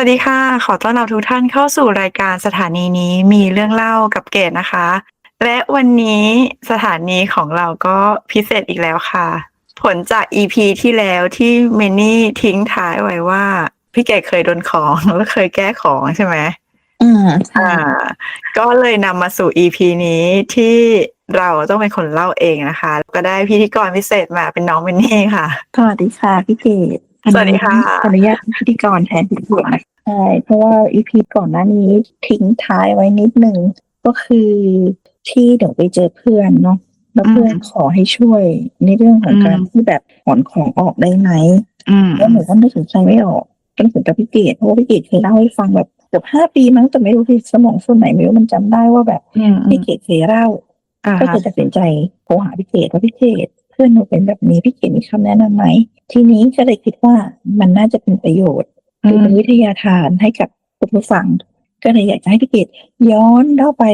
วัสดีค่ะ ขอต้อนรับทุกท่านเข้าสู่รายการสถานีนี้มีเรื่องเล่ากับเกดนะคะ และวันนี้สถานีของเราก็พิเศษอีกแล้วค่ะ ผลจาก EP ที่แล้วที่เมนี่ทิ้งท้ายไว้ว่า พี่เกดเคยโดนของแล้วเคยแก้ของใช่ไหมอืมใช่อ่า ก็เลยนำมาสู่ EP นี้ที่เราต้องเป็นคนเล่าเองนะคะ ก็ได้พิธีกรพิเศษมาเป็นน้องเมนี่ค่ะ สวัสดีค่ะพี่เกด สวัสดีค่ะ ขออนุญาตเป็นพิธีกรแทนพี่เกดนะใช่เพราะว่าอีพีก่อนหน้านี้ทิ้งท้ายไว้นิดนึงก็คือที่เดี๋ยวไปเจอเพื่อนเนาะแล้วเพื่อนขอให้ช่วยในเรื่องของการอืมที่แบบถอนของออกได้ไหมอืมแล้วหนูก็นึกถึงใจไม่ออกก็นึกถึงกับพี่เกดเพราะว่าพี่เกดเคยเล่าให้ฟังแบบเกือบห้าปีมั้งแต่ไม่รู้ที่สมองส่วนไหนไม่รู้มันจำได้ว่าแบบอืมอืพี่มเกดเคยเล่าอ่าก็คือตัดสินใจโทรหาพี่เกดว่าพี่เกดเพื่อนหนูเป็นแบบนี้พี่เกดมีคำแนะนำไหมทีนี้ก็เลยคิดว่ามันน่าจะเป็นประโยชน์หรือเป็นวิทยาทานให้กับคุณผู้ฟัง ก็เลยอยากจะให้พี่เกดย้อนเล่าไป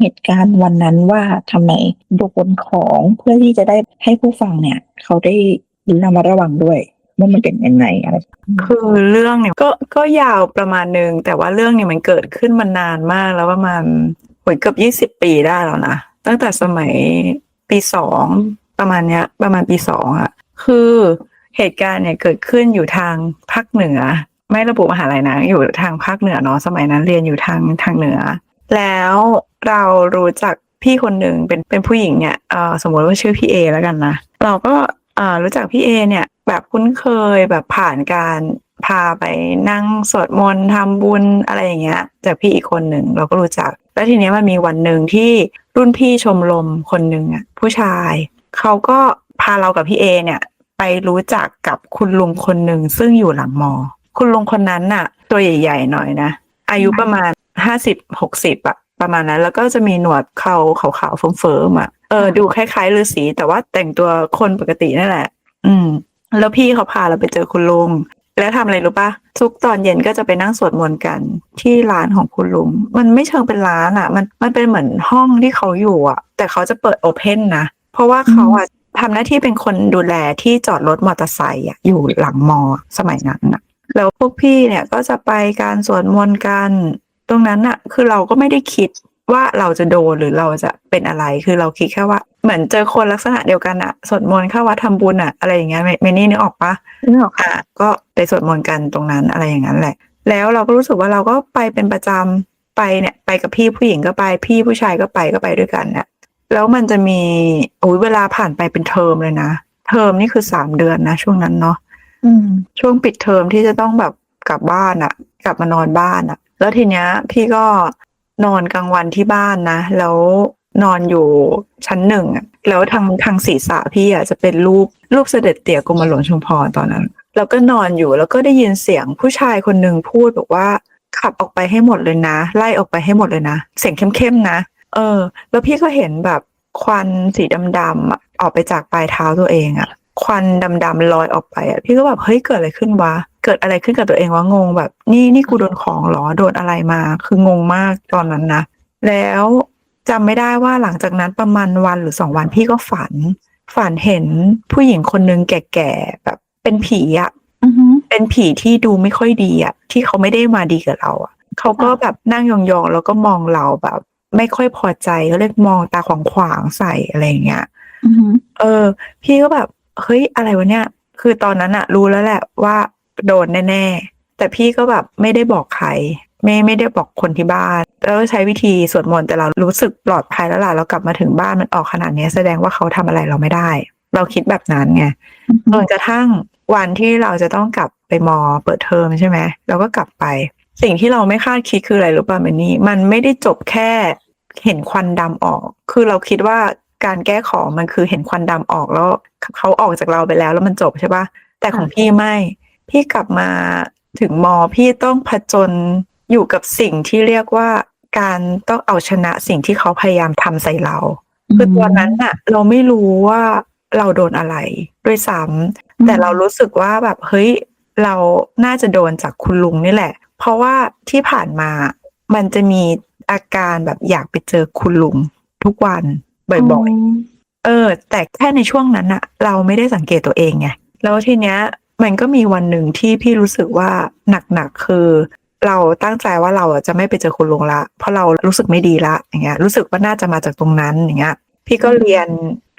เหตุการณ์วันนั้นว่าทำไมโดนของเพื่อที่จะได้ให้ผู้ฟังเนี่ย เขาได้ระมัดระวังด้วยว่ามันเป็นยังไงอะไรคือเรื่องเนี่ยก็ก็ยาวประมาณหนึ่งแต่ว่าเรื่องเนี่ยมันเกิดขึ้นมานานมากแล้วประมาณโหยเกือบยี่สิบปีได้แล้วนะตั้งแต่สมัยปีสอง ประมาณเนี้ย ประมาณปีสองอะคือเหตุการณ์เนี่ยเกิดขึ้นอยู่ทางภาคเหนือ ไม่ระบุมหาลัยนะอยู่ทางภาคเหนือเนาะสมัยนั้นเรียนอยู่ทางทางเหนือ แล้วเรารู้จักพี่คนหนึ่งเป็นเป็นผู้หญิงเนี่ยเออสมมติว่าชื่อพี่เอแล้วกันนะเราก็เออรู้จักพี่เอเนี่ยแบบคุ้นเคยแบบผ่านการพาไปนั่งสวดมนต์ทำบุญอะไรอย่างเงี้ยจากพี่อีกคนหนึ่งเราก็รู้จัก แล้วทีเนี้ยมันมีวันหนึ่งที่รุ่นพี่ชมรมคนหนึ่งอะผู้ชาย เขาก็พาเรากับพี่เอเนี่ย ไปรู้จักกับคุณลุงคนหนึ่งซึ่งอยู่หลังมอ คุณลุงคนนั้นน่ะ ตัวใหญ่ๆหน่อยนะ อายุประมาณห้าสิบหกสิบอะประมาณนั้น แล้วก็จะมีหนวดเขาขาวๆเฟิร์มๆอะเออ ดูคล้ายๆฤาษีแต่ว่าแต่งตัวคนปกตินั่นแหละ อืม แล้วพี่เขาพาเราไปเจอคุณลุงแล้วทำอะไรรู้ปะทุกตอนเย็นก็จะไปนั่งสวดมนต์กัน ที่ร้านของคุณลุง มันไม่เชิงเป็นร้านอะมันมันเป็นเหมือนห้องที่เขาอยู่อะแต่เขาจะเปิดโอเพนนะ เพราะว่าเขาอะทำหน้าที่เป็นคนดูแลที่จอดรถมอเตอร์ไซค์อะอยู่หลังมอสมัยนั้นอะแล้วพวกพี่เนี่ยก็จะไปการสวดมนต์กันตรงนั้นอะคือเราก็ไม่ได้คิดว่าเราจะโดนหรือเราจะเป็นอะไรคือเราคิดแค่ว่า เหมือนเจอคนลักษณะเดียวกันอะสวดมนต์เข้าวัดทำบุญอะอะไรอย่างเงี้ยเมเมนี่นึกออกปะนึกออกค่ะอะก็ไปสวดมนต์กันตรงนั้นอะไรอย่างนั้นแหละ แล้วเราก็รู้สึกว่าเราก็ไปเป็นประจำไปเนี่ยไปกับพี่ผู้หญิงก็ไปพี่ผู้ชายก็ไปก็ไปด้วยกันเนี่ย แล้วมันจะมีโอ้ยเวลาผ่านไปเป็นเทอมเลยนะ เทอมนี่คือสามเดือนนะช่วงนั้นเนาะอืมช่วงปิดเทอมที่จะต้องแบบกลับบ้านอะกลับมานอนบ้านอะแล้วทีเนี้ย พี่ก็นอนกลางวันที่บ้านนะ แล้วนอนอยู่ชั้นหนึ่งอะแล้วทางทางศีรษะพี่อะจะเป็นรูปรูปเสด็จเตี่ยกรมหลวงชุมพรตอนนั้นแล้วก็นอนอยู่แล้วก็ได้ยินเสียงผู้ชายคนหนึ่งพูดบอกว่าขับออกไปให้หมดเลยนะ ไล่ออกไปให้หมดเลยนะ เสียงเข้มๆนะ เออ แล้วพี่ก็เห็นแบบควันสีดำๆอะออกไปจากปลายเท้าตัวเองอะควันดำๆลอยออกไปอะพี่ก็แบบเฮ้ยเกิดอะไรขึ้นวะเกิดอะไรขึ้นกับตัวเองวะงงแบบ นี่นี่กูโดนของเหรอโดนอะไรมา คืองงมากตอนนั้นนะแล้วจำไม่ได้ว่าหลังจากนั้นประมาณวันหรือสองวันพี่ก็ฝัน ฝันเห็นผู้หญิงคนนึงแก่ๆแบบเป็นผีอะอือฮึเป็นผีที่ดูไม่ค่อยดีอะที่เขาไม่ได้มาดีกับเราอะเขาก็แบบนั่งยองๆแล้วก็มองเราแบบ ไม่ค่อยพอใจก็เลยมองตาขวางขวางๆใส่อะไรอย่างเงี้ยอือฮึเออ พี่ก็แบบเฮ้ยอะไรวะเนี่ย คือตอนนั้นอะรู้แล้วแหละว่าโดนแน่ๆ แต่พี่ก็แบบไม่ได้บอกใคร ไม่ไม่ได้บอกคนที่บ้าน แล้วใช้วิธีสวดมนต์แต่เรารู้สึกปลอดภัยแล้วล่ะเรากลับมาถึงบ้านมันออกขนาดเนี้ยแสดงว่าเขาทำอะไรเราไม่ได้ เราคิดแบบนั้นไงอือฮึจนกระทั่งวันที่เราจะต้องกลับไปมอเปิดเทอมใช่ไหมเราก็กลับไป สิ่งที่เราไม่คาดคิดคืออะไรรู้ป่ะเมนนี่มันไม่ได้จบแค่ เห็นควันดำออก คือเราคิดว่าการแก้ของมันคือเห็นควันดำออกแล้วเขาออกจากเราไปแล้ว แล้วมันจบใช่ป่ะแต่ของพี่ไม่ พี่กลับมาถึงมอพี่ต้องผจญอยู่กับสิ่งที่เรียกว่าการต้องเอาชนะสิ่งที่เขาพยายามทำใส่เรา คือตอนนั้นน่ะ เราไม่รู้ว่าเราโดนอะไรด้วยซ้ำแต่เรารู้สึกว่าแบบเฮ้ยเราน่าจะโดนจากคุณลุงนี่แหละ เพราะว่าที่ผ่านมามันจะมี อาการแบบอยากไปเจอคุณลุงทุกวันบ่อยๆ เออ แต่แค่ในช่วงนั้นอะเราไม่ได้สังเกตตัวเองไงแล้วทีเนี้ยมันก็มีวันหนึ่งที่พี่รู้สึกว่าหนักๆคือ เราตั้งใจว่าเราอะจะไม่ไปเจอคุณลุงละ เพราะเรารู้สึกไม่ดีละอย่างเงี้ยรู้สึกว่าน่าจะมาจากตรงนั้นอย่างเงี้ยพี่ก็เรียน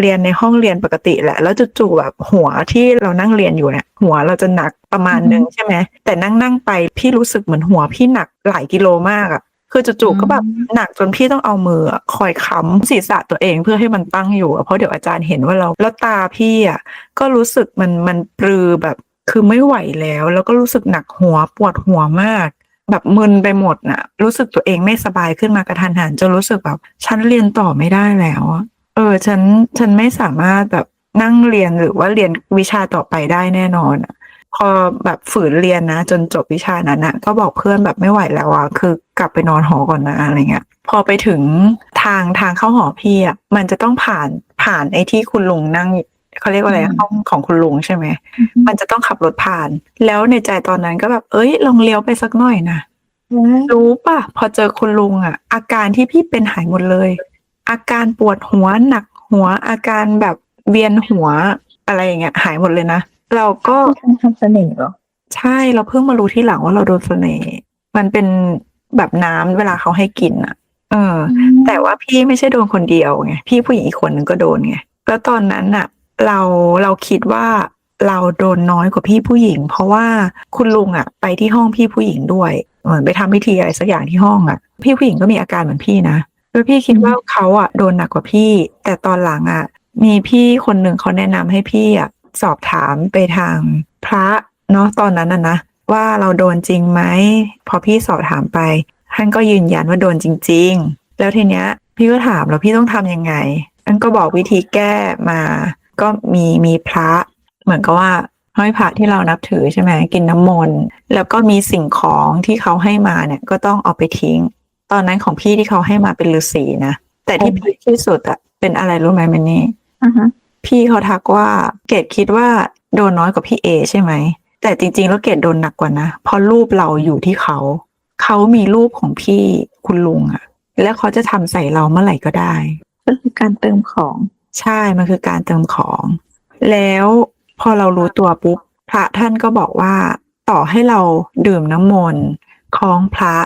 เรียนในห้องเรียนปกติแหละ แล้วจู่ๆแบบหัวที่เรานั่งเรียนอยู่เนี่ย หัวเราจะหนักประมาณนึงใช่ไหมแต่นั่งนั่งๆไปพี่รู้สึกเหมือนหัวพี่หนักหลายกิโลมากอะ คือจู่ๆก็แบบหนักจนพี่ต้องเอามืออะคอยค้ำศีรษะตัวเองเพื่อให้มันตั้งอยู่อะเพราะเดี๋ยวอาจารย์เห็นว่าเราแล้วตาพี่อะก็รู้สึกมันมันปรือแบบคือไม่ไหวแล้ว แล้วก็รู้สึกหนักหัวปวดหัวมาก แบบมึนไปหมดน่ะ รู้สึกตัวเองไม่สบายขึ้นมากระทันหันจนรู้สึกแบบฉันเรียนต่อไม่ได้แล้วอะเออฉันฉันไม่สามารถแบบนั่งเรียนหรือว่าเรียนวิชาต่อไปได้แน่นอนอะ พอแบบฝืนเรียนนะ จนจบวิชานั้นนะก็บอกเพื่อนแบบไม่ไหวแล้วอะคือกลับไปนอนหอก่อนนะอะไรเงี้ยพอไปถึงทางทางเข้าหอพี่อะมันจะต้องผ่านผ่านไอ้ที่คุณลุงนั่งเขาเรียกว่าอะไรห้องของคุณลุงใช่ไหมมันจะต้องขับรถผ่าน แล้วในใจตอนนั้นก็แบบ เอ้ยลองเลี้ยวไปสักหน่อยนะรู้ป่ะ พอเจอคุณลุงอะอาการที่พี่เป็นหายหมดเลย อาการปวดหัวหนักหัวอาการแบบเวียนหัวอะไรอย่างเงี้ยหายหมดเลยนะ เราก็ทำทำเสน่ห์เหรอ ใช่เราเพิ่งมารู้ที่หลังว่าเราโดนเสน่ห์มันเป็นแบบน้ำเวลาเขาให้กินอะเออ แต่ว่าพี่ไม่ใช่โดนคนเดียวไงพี่ผู้หญิงอีกคนนึงก็โดนไงแล้วตอนนั้นน่ะ เราเราคิดว่าเราโดนน้อยกว่าพี่ผู้หญิง เพราะว่าคุณลุงอะ ไปที่ห้องพี่ผู้หญิงด้วยเหมือนไปทำพิธีอะไรสักอย่างที่ห้องอะ พี่ผู้หญิงก็มีอาการเหมือนพี่นะแล้วพี่คิดว่าเขาอะโดนหนักกว่าพี่ แต่ตอนหลังอะ มีพี่คนหนึ่งเขาแนะนำให้พี่อะ สอบถามไปทางพระเนาะตอนนั้นน่ะนะว่าเราโดนจริงไหมพอพี่สอบถามไป ท่านก็ยืนยันว่าโดนจริง ๆ แล้วทีเนี้ย พี่ก็ถามแล้วพี่ต้องทำยังไงท่านก็บอกวิธีแก้มา ก็มีมีพระ เหมือนกับว่าห้อยพระที่เรานับถือใช่ไหมกินน้ำมนต์แล้วก็มีสิ่งของที่เขาให้มาเนี่ยก็ต้องเอาไปทิ้ง ตอนนั้นของพี่ที่เขาให้มาเป็นฤาษีนะแต่ที่พีคที่สุดอะเป็นอะไรรู้ไหมมันนี่อ่าฮะ พี่เขาทักว่าเกดคิดว่าโดนน้อยกว่าพี่เอใช่ไหม แต่จริง ๆ แล้วเกดโดนหนักกว่านะ เพราะรูปเราอยู่ที่เขา เขามีรูปของพี่คุณลุงอะแล้วเขาจะทำใส่เราเมื่อไหร่ก็ได้ ก็คือการเติมของ ใช่ มันคือการเติมของ แล้วพอเรารู้ตัวปุ๊บพระท่านก็บอกว่าต่อให้เราดื่มน้ำมนต์คล้องพระ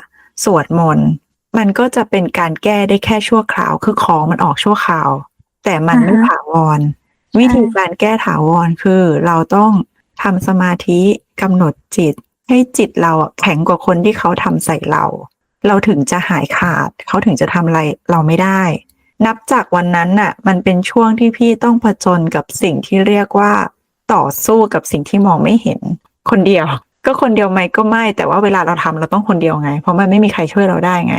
สวดมนต์มันก็จะเป็นการแก้ได้แค่ชั่วคราว คือของมันออกชั่วคราว แต่มันไม่อ่าฮะถาวร วิธีการแก้ถาวรคือเราต้องทำสมาธิกำหนดจิต ให้จิตเราอะแข็งกว่าคนที่เขาทำใส่เรา เราถึงจะหายขาด เขาถึงจะทำอะไรเราไม่ได้ นับจากวันนั้นน่ะ มันเป็นช่วงที่พี่ต้องผจญกับสิ่งที่เรียกว่า ต่อสู้กับสิ่งที่มองไม่เห็น คนเดียว ก็คนเดียวไหมก็ไม่ แต่ว่าเวลาเราทำเราต้องคนเดียวไง เพราะมันไม่มีใครช่วยเราได้ไง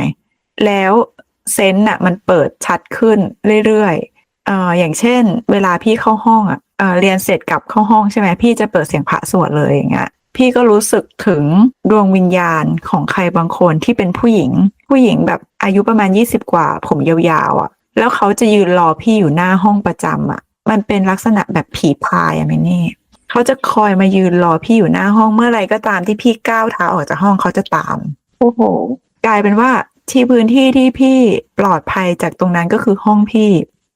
แล้วเซนส์น่ะมันเปิดชัดขึ้นเรื่อยๆ เอ่ออย่างเช่น เวลาพี่เข้าห้องอะเอ่อเรียนเสร็จกลับเข้าห้องใช่ไหมพี่จะเปิดเสียงพระสวดเลยอย่างเงี้ยพี่ก็รู้สึกถึงดวงวิญญาณของใครบางคนที่เป็นผู้หญิง ผู้หญิงแบบอายุประมาณยี่สิบกว่า ผมยาวๆอะ แล้วเขาจะยืนรอพี่อยู่หน้าห้องประจำอะ มันเป็นลักษณะแบบผีพายอะแม่นี่เขาจะคอยมายืนรอพี่อยู่หน้าห้องเมื่อไหรก็ตามที่พี่ก้าวเท้าออกจากห้องเขาจะตาม โอ้โห กลายเป็นว่าที่พื้นที่ที่พี่ปลอดภัยจากตรงนั้นก็คือห้องพี่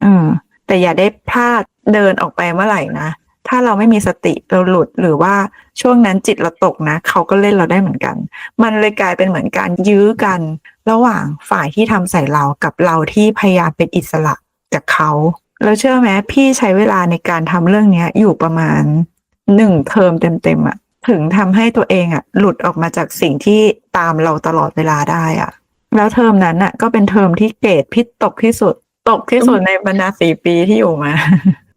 อืม แต่อย่าได้พลาดเดินออกไปเมื่อไหร่นะถ้าเราไม่มีสติเราหลุดหรือว่าช่วงนั้นจิตเราตกนะเขาก็เล่นเราได้เหมือนกัน มันเลยกลายเป็นเหมือนการยื้อกัน ระหว่างฝ่ายที่ทำใส่เรากับเราที่พยายามเป็นอิสระจากเขาแล้วเชื่อไหมพี่ใช้เวลาในการทำเรื่องเนี้ย อยู่ประมาณหนึ่งเทอมเต็มๆอะถึงทำให้ตัวเองอะหลุดออกมาจากสิ่งที่ตามเราตลอดเวลาได้อะแล้วเทอมนั้นอะก็เป็นเทอมที่เกรดพี่ตกที่สุด ตกที่สุดในบรรดาสี่ปีที่อยู่มา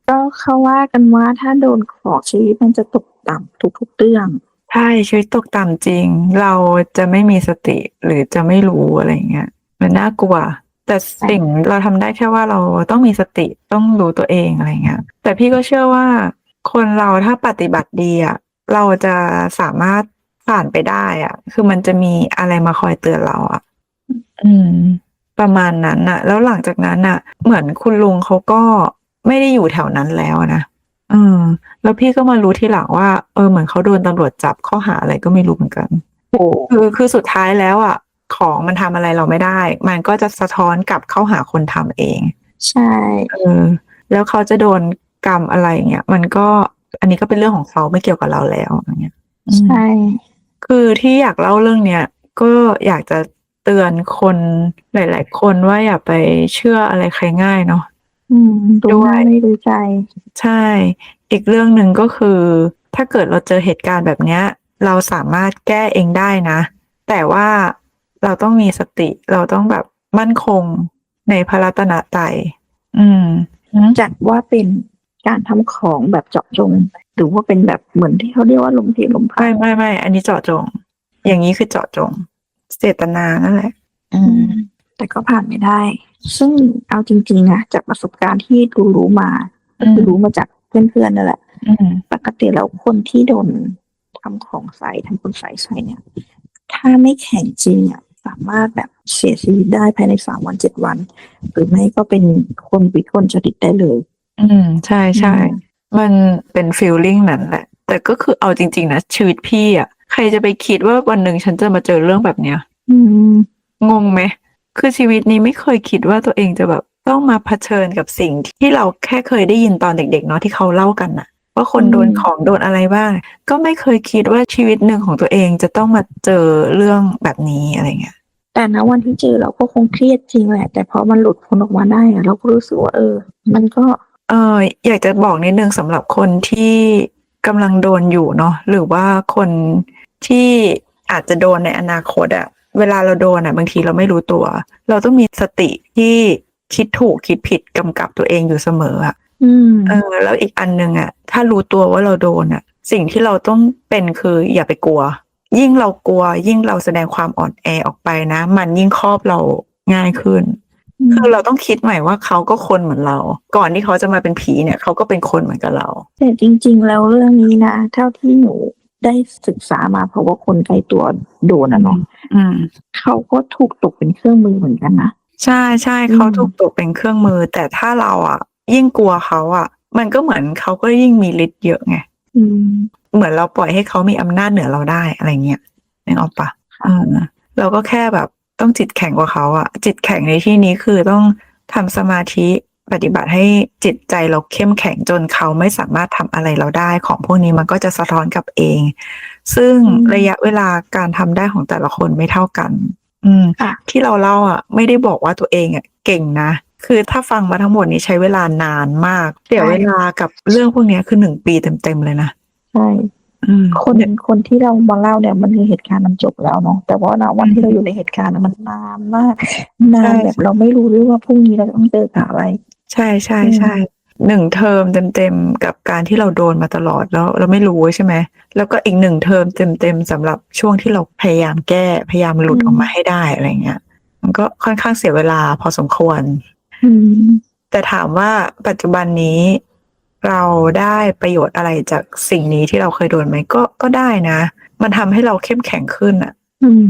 ก็เขาว่ากันว่าถ้าโดนของชีวิตมันจะตกต่ำทุกๆเรื่องใช่ชีวิตตกต่ำจริง เราจะไม่มีสติหรือจะไม่รู้อะไรเงี้ยมันน่ากลัว แต่สิ่งเราทำได้แค่ว่าเราต้องมีสติต้องรู้ตัวเองอะไรเงี้ยแต่พี่ก็เชื่อว่า คนเราถ้าปฏิบัติดีอะเราจะสามารถผ่านไปได้อะ คือมันจะมีอะไรมาคอยเตือนเราอะ อืม ประมาณนั้นน่ะแล้วหลังจากนั้นน่ะเหมือนคุณลุงเขาก็ไม่ได้อยู่แถวนั้นแล้วอะนะอืมแล้วพี่ก็มารู้ทีหลังว่า เออเหมือนเขาโดนตำรวจจับข้อหาอะไรก็ไม่รู้เหมือนกันโอ้คือคือสุดท้ายแล้วอะของมันทำอะไรเราไม่ได้ มันก็จะสะท้อนกลับเข้าหาคนทำเอง ใช่เออแล้วเขาจะโดนกรรมอะไรเงี้ยมันก็อันนี้ก็เป็นเรื่องของเขาไม่เกี่ยวกับเราแล้วอย่างเงี้ยอืมใช่ คือที่อยากเล่าเรื่องเนี้ยก็อยากจะ เตือนคนหลาย ๆ คนว่าอย่าไปเชื่ออะไรใครง่ายเนาะอืมดูด้วยหน้าไม่รู้ใจ ใช่ อีกเรื่องหนึ่งก็คือ ถ้าเกิดเราเจอเหตุการณ์แบบเนี้ย เราสามารถแก้เองได้นะ แต่ว่าเราต้องมีสติ เราต้องแบบมั่นคงในพระรัตนตรัยอืม จัดว่าเป็นการทำของแบบเจาะจง หรือว่าเป็นแบบเหมือนที่เขาเรียกว่าลมเพลลมพัไม่ดไม่ไม่ อันนี้เจาะจง อย่างนี้คือเจาะจง เจตนานั่นแหละ อืม แต่ก็ผ่านไม่ได้ ซึ่งเอาจริงๆนะจากประสบการณ์ที่ดูรู้มาอืก็มคือรู้มาจากเพื่อนๆนั่นแหละ อืม ปกติแล้วคนที่โดนทำของใส่ทำคนใส่ใส่เนี่ย ถ้าไม่แข็งจริงอะสามารถแบบเสียชีวิตได้ภายในสามวันเจ็ดวัน หรือไม่ก็เป็นคนวิกลจริตได้เลย อืม ใช่ใช่อืมมันเป็นฟีลลิ่งนั้นแหละ แต่ก็คือเอาจริง ๆ นะ ชีวิตพี่อะ ใครจะไปคิดว่าวันหนึ่งฉันจะมาเจอเรื่องแบบเนี้ย อืม งงไหม คือชีวิตนี้ไม่เคยคิดว่าตัวเองจะแบบต้องมาเผชิญกับสิ่งที่เราแค่เคยได้ยินตอนเด็ก ๆ เนาะที่เขาเล่ากันน่ะ ว่าคนอืมโดนของโดนอะไรบ้าง ก็ไม่เคยคิดว่าชีวิตหนึ่งของตัวเองจะต้องมาเจอเรื่องแบบนี้อะไรเงี้ย แต่ณวันที่เจอเราก็คงเครียดจริงแหละ แต่พอมันหลุดพ้นออกมาได้อะเราก็รู้สึกว่าเออ มันก็ เอออยากจะบอกนิดนึงสำหรับคนที่ กำลังโดนอยู่เนาะหรือว่าคนที่อาจจะโดนในอนาคตอะเวลาเราโดนอะบางทีเราไม่รู้ตัว เราต้องมีสติที่คิดถูกคิดผิดกำกับตัวเองอยู่เสมออะอืมเออ แล้วอีกอันหนึ่งอะถ้ารู้ตัวว่าเราโดนอะสิ่งที่เราต้องเป็นคืออย่าไปกลัว ยิ่งเรากลัว ยิ่งเราแสดงความอ่อนแอออกไปนะ มันยิ่งครอบเราง่ายขึ้น คือเราต้องคิดใหม่ว่าเขาก็คนเหมือนเรา ก่อนที่เขาจะมาเป็นผีเนี่ย เขาก็เป็นคนเหมือนกับเรา แต่จริง ๆ แล้วเรื่องนี้นะ เท่าที่หนูได้ศึกษามาเพราะว่าคนใกล้ตัวโดนอะเนาะอืมเขาก็ถูกตกเป็นเครื่องมือเหมือนกันนะใช่ใช่อืมเขาถูกตกเป็นเครื่องมือ แต่ถ้าเราอะ ยิ่งกลัวเขาอะ มันก็เหมือนเขาก็ยิ่งมีฤทธิ์เยอะไงอืมเหมือนเราปล่อยให้เขามีอำนาจเหนือเราได้อะไรเงี้ยนึกออกปะค่ะเออเราก็แค่แบบ ต้องจิตแข็งกว่าเขาอะจิตแข็งในที่นี้คือต้องทำสมาธิปฏิบัติให้จิตใจเราเข้มแข็งจนเขาไม่สามารถทำอะไรเราได้ ของพวกนี้มันก็จะสะท้อนกลับเอง ซึ่งระยะเวลาการทำได้ของแต่ละคนไม่เท่ากัน อืมค่ะที่เราเล่าอะ ไม่ได้บอกว่าตัวเองอะ เก่งนะคือถ้าฟังมาทั้งหมดนี้ใช้เวลานานมากเสียเวลากับเรื่องพวกเนี้ยคือหนึ่งปีเต็มๆเลยนะใช่อืม คนคนที่เรามาเล่าเนี่ยมันคือเหตุการณ์มันจบแล้วเนาะแต่ว่าณวันที่เราอยู่ในเหตุการณ์น่ะมันนานมากนานใช่แบบเราไม่รู้ด้วยว่าพรุ่งนี้เราจะต้องเจอกับอะไร ใช่ใช่อืมใช่หนึ่งเทอมเต็มๆกับการที่เราโดนมาตลอดแล้วเราไม่รู้ใช่ไหมแล้วก็อีกหนึ่งเทอมเต็มๆสำหรับช่วงที่เราพยายามแก้พยายามหลุดออกมาให้ได้อะไรเงี้ย มันก็ค่อนข้างเสียเวลาพอสมควรอืมแต่ถามว่าปัจจุบันนี้ เราได้ประโยชน์อะไรจากสิ่งนี้ที่เราเคยโดนไหมก็ก็ได้นะ มันทำให้เราเข้มแข็งขึ้นอะอืม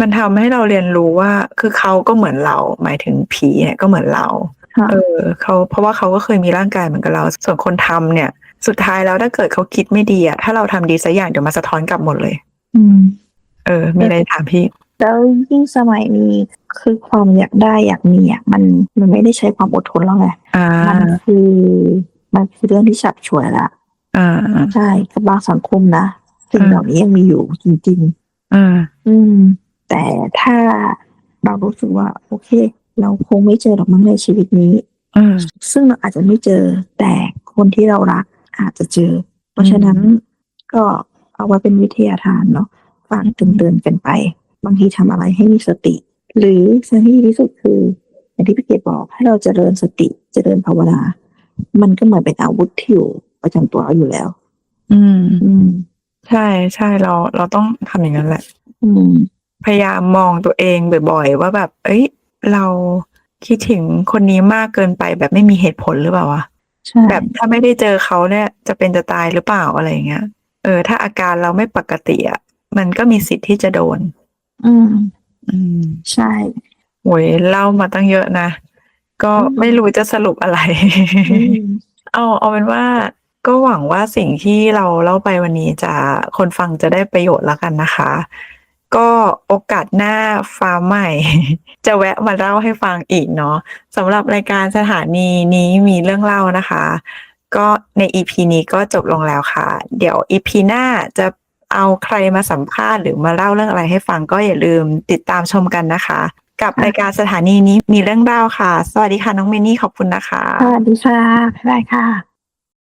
มันทำให้เราเรียนรู้ว่า คือเขาก็เหมือนเรา หมายถึงผีเนี่ยก็เหมือนเราค่ะเออเขาเพราะว่าเขาก็เคยมีร่างกายเหมือนกับเรา ส่วนคนทำเนี่ย สุดท้ายแล้วถ้าเกิดเขาคิดไม่ดีอะถ้าเราทำดีสักอย่างเดี๋ยวมาสะท้อนกลับหมดเลย อืม เออ มีอะไรถามพี่แล้วยิ่งสมัยนี้คือความอยากได้อยากมีอะมันมันไม่ได้ใช้ความอดทนแล้วไงอ่ามันคือ มันคือเรื่องที่ฉับฉวยละอ่าใช่กับบางสังคมนะสิ่งอืมเหล่านี้ยังมีอยู่จริงอ่าๆอืม แต่ถ้าเรารู้สึกว่า โอเค เราคงไม่เจอหรอกมั้งในชีวิตนี้อ่าซึ่งเราอาจจะไม่เจอ แต่คนที่เรารักอาจจะเจอ เพราะฉะนั้นก็เอาไว้เป็นวิทยาทานเนาะฝากเตือนๆกันไป บางทีทำอะไรให้มีสติ หรือสิ่งที่ดีที่สุดคืออย่างที่พี่เกดบอกให้เราเจริญสติเจริญภาวนา มันก็เหมือนเป็นอาวุธที่อยู่ประจำตัวเราอยู่แล้ว อืม อืม ใช่ใช่เรา เราต้องทำอย่างนั้นแหละ อืม พยายามมองตัวเองบ่อยๆว่าแบบ เอ้ย เราคิดถึงคนนี้มากเกินไปแบบไม่มีเหตุผลหรือเปล่าวะใช่แบบถ้าไม่ได้เจอเขาเนี่ย จะเป็นจะตายหรือเปล่าอะไรอย่างเงี้ย เออ ถ้าอาการเราไม่ปกติอะมันก็มีสิทธิ์ที่จะโดน อืม อืม ใช่โหยเล่ามาตั้งเยอะนะ ก็อืมไม่รู้จะสรุปอะไรอืมเอาเอาเป็นว่าก็หวังว่าสิ่งที่เราเล่าไปวันนี้จะคนฟังจะได้ประโยชน์แล้วกันนะคะ ก็โอกาสหน้าฟ้าใหม่ จะแวะมาเล่าให้ฟังอีกเนาะสำหรับรายการสถานีนี้มีเรื่องเล่านะคะ ก็ใน EP นี้ก็จบลงแล้วค่ะ เดี๋ยว EP หน้าจะเอาใครมาสัมภาษณ์หรือมาเล่าเรื่องอะไรให้ฟังก็อย่าลืมติดตามชมกันนะคะ กับรายการสถานีนี้มีเรื่องเล่าค่ะ สวัสดีค่ะน้องเมนี่ขอบคุณนะคะ สวัสดีค่ะบ๊ายบายค่ะ